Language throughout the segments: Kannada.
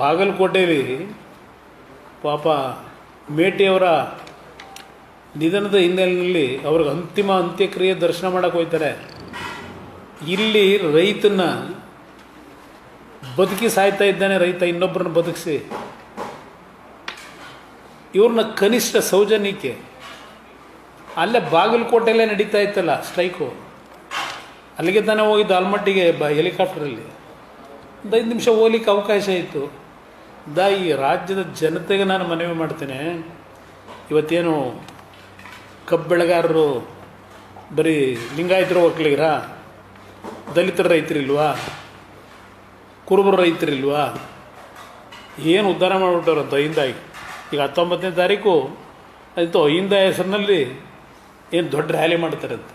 ಬಾಗಲಕೋಟೆಯಲ್ಲಿ ಪಾಪ ಮೇಟಿಯವರ ನಿಧನದ ಹಿನ್ನೆಲೆಯಲ್ಲಿ ಅವ್ರಿಗೆ ಅಂತಿಮ ಅಂತ್ಯಕ್ರಿಯೆ ದರ್ಶನ ಮಾಡಕ್ಕೆ ಹೋಗ್ತಾರೆ. ಇಲ್ಲಿ ರೈತನ ಬದುಕಿ ಸಾಯ್ತಾ ಇದ್ದಾನೆ, ರೈತ ಇನ್ನೊಬ್ಬರನ್ನ ಬದುಕಿಸಿ. ಇವ್ರನ್ನ ಕನಿಷ್ಠ ಸೌಜನ್ಯಕ್ಕೆ, ಅಲ್ಲೇ ಬಾಗಲಕೋಟೆಯಲ್ಲೇ ನಡೀತಾ ಇತ್ತಲ್ಲ ಸ್ಟ್ರೈಕು. ಅಲ್ಲಿಗೆ ತಾನೇ ಹೋಗಿದ್ದು ಆಲ್ಮಟ್ಟಿಗೆ ಬ ಹೆಲಿಕಾಪ್ಟ್ರಲ್ಲಿ ಒಂದು ಐದು ನಿಮಿಷ ಹೋಗ್ಲಿಕ್ಕೆ ಅವಕಾಶ ಇತ್ತು. ದಾ, ಈ ರಾಜ್ಯದ ಜನತೆಗೆ ನಾನು ಮನವಿ ಮಾಡ್ತೇನೆ. ಇವತ್ತೇನು ಕಬ್ಬು ಬೆಳೆಗಾರರು ಬರೀ ಲಿಂಗಾಯತರು ಒಕ್ಕಲಿಗರ ದಲಿತರ ರೈತರಿಲ್ವಾ? ಕುರುಬರ ರೈತರಿಲ್ವಾ? ಏನು ಉದ್ಧಾರ ಮಾಡಿಬಿಟ್ಟವ್ರು ಅಹಿಂದಾಗಿ ಈಗ ಹತ್ತೊಂಬತ್ತನೇ ತಾರೀಕು, ಆಯಿತು ಅಹಿಂದ ಹೆಸರಿನಲ್ಲಿ ಏನು ದೊಡ್ಡ ರ್ಯಾಲಿ ಮಾಡ್ತಾರೆ ಅಂತ.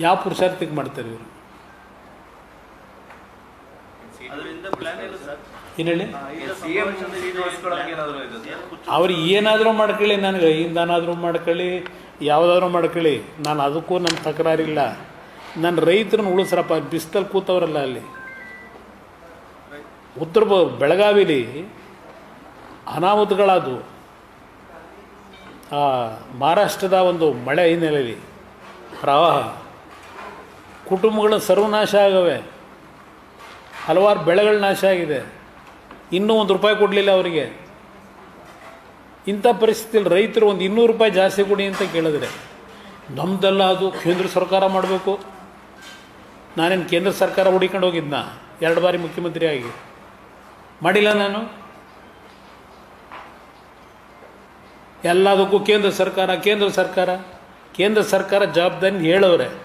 ಯಾವ ಪುರುಷಾರ್ಥಕ್ಕೆ ಮಾಡ್ತಾರೆ ಇವರು? ಏನು ಹೇಳಿ? ಅವ್ರು ಏನಾದರೂ ಮಾಡ್ಕೊಳ್ಳಿ ನನಗೆ ಹಿಂದನಾದರೂ ಮಾಡ್ಕೊಳ್ಳಿ ಯಾವುದಾದ್ರೂ ಮಾಡ್ಕೊಳ್ಳಿ. ನಾನು ಅದಕ್ಕೂ ನನ್ನ ತಕರಾರಿಲ್ಲ. ನನ್ನ ರೈತರನ್ನ ಉಳಿಸ್ರಪ್ಪ ಬಿಸ್ತಲ್ಲಿ ಕೂತವ್ರಲ್ಲ ಅಲ್ಲಿ. ಉತ್ತರ ಬೆಳಗಾವಿಲಿ ಅನಾಹುತಗಳಾದವು. ಮಹಾರಾಷ್ಟ್ರದ ಒಂದು ಮಳೆ ಹಿನ್ನೆಲೆಯಲ್ಲಿ ಪ್ರವಾಹ. ಕುಟುಂಬಗಳು ಸರ್ವನಾಶ ಆಗವೆ. ಹಲವಾರು ಬೆಳೆಗಳು ನಾಶ ಆಗಿದೆ. ಇನ್ನೂ ಒಂದು ರೂಪಾಯಿ ಕೊಡಲಿಲ್ಲ ಅವರಿಗೆ. ಇಂಥ ಪರಿಸ್ಥಿತಿಯಲ್ಲಿ ರೈತರು ಒಂದು ಇನ್ನೂರು ರೂಪಾಯಿ ಜಾಸ್ತಿ ಕೊಡಿ ಅಂತ ಕೇಳಿದ್ರೆ ನಮ್ಮದೆಲ್ಲ ಅದು, ಕೇಂದ್ರ ಸರ್ಕಾರ ಮಾಡಬೇಕು. ನಾನೇನು ಕೇಂದ್ರ ಸರ್ಕಾರ ಹುಡಿಕೊಂಡು ಹೋಗಿದ್ನ? ಎರಡು ಬಾರಿ ಮುಖ್ಯಮಂತ್ರಿ ಆಗಿ. ಮಾಡಿಲ್ಲ ನಾನು. ಎಲ್ಲದಕ್ಕೂ ಕೇಂದ್ರ ಸರ್ಕಾರ ಕೇಂದ್ರ ಸರ್ಕಾರ ಕೇಂದ್ರ ಸರ್ಕಾರ ಜವಾಬ್ದಾರಿ ಹೇಳವ್ರೆ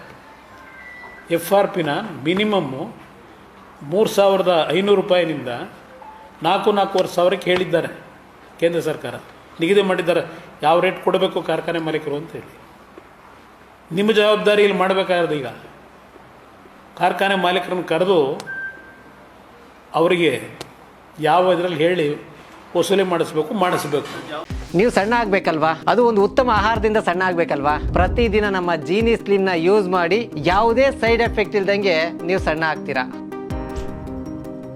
ಎಫ್ ಆರ್ ಪಿನ ಮಿನಿಮಮ್ಮು ಮೂರು ಸಾವಿರದ ಐನೂರು ರೂಪಾಯಿನಿಂದ ನಾಲ್ಕು ನಾಲ್ಕೂವರೆ ಸಾವಿರಕ್ಕೆ ಹೇಳಿದ್ದಾರೆ ಕೇಂದ್ರ ಸರ್ಕಾರ. ನಿಗದಿ ಮಾಡಿದ್ದಾರೆ, ಯಾವ ರೇಟ್ ಕೊಡಬೇಕು ಕಾರ್ಖಾನೆ ಮಾಲೀಕರು ಅಂತೇಳಿ ನಿಮ್ಮ ಜವಾಬ್ದಾರಿ ಇಲ್ಲಿ ಮಾಡಬೇಕಾಗಿರೋದು ಈಗ. ಕಾರ್ಖಾನೆ ಮಾಲೀಕರನ್ನು ಕರೆದು ಅವರಿಗೆ ಯಾವ ಇದರಲ್ಲಿ ಹೇಳಿ ವಸೂಲಿ ಮಾಡಿಸ್ಬೇಕು ಮಾಡಿಸ್ಬೇಕು. ನೀವು ಸಣ್ಣ ಆಗ್ಬೇಕಲ್ವಾ? ಅದು ಒಂದು ಉತ್ತಮ ಆಹಾರದಿಂದ ಸಣ್ಣ ಆಗ್ಬೇಕಲ್ವಾ? ಪ್ರತಿದಿನ ನಮ್ಮ ಜೀನಿ ನ ಯೂಸ್ ಮಾಡಿ ಯಾವುದೇ ಸೈಡ್ ಎಫೆಕ್ಟ್ ಇಲ್ದಂಗೆ ನೀವು ಸಣ್ಣ ಆಗ್ತೀರಾ?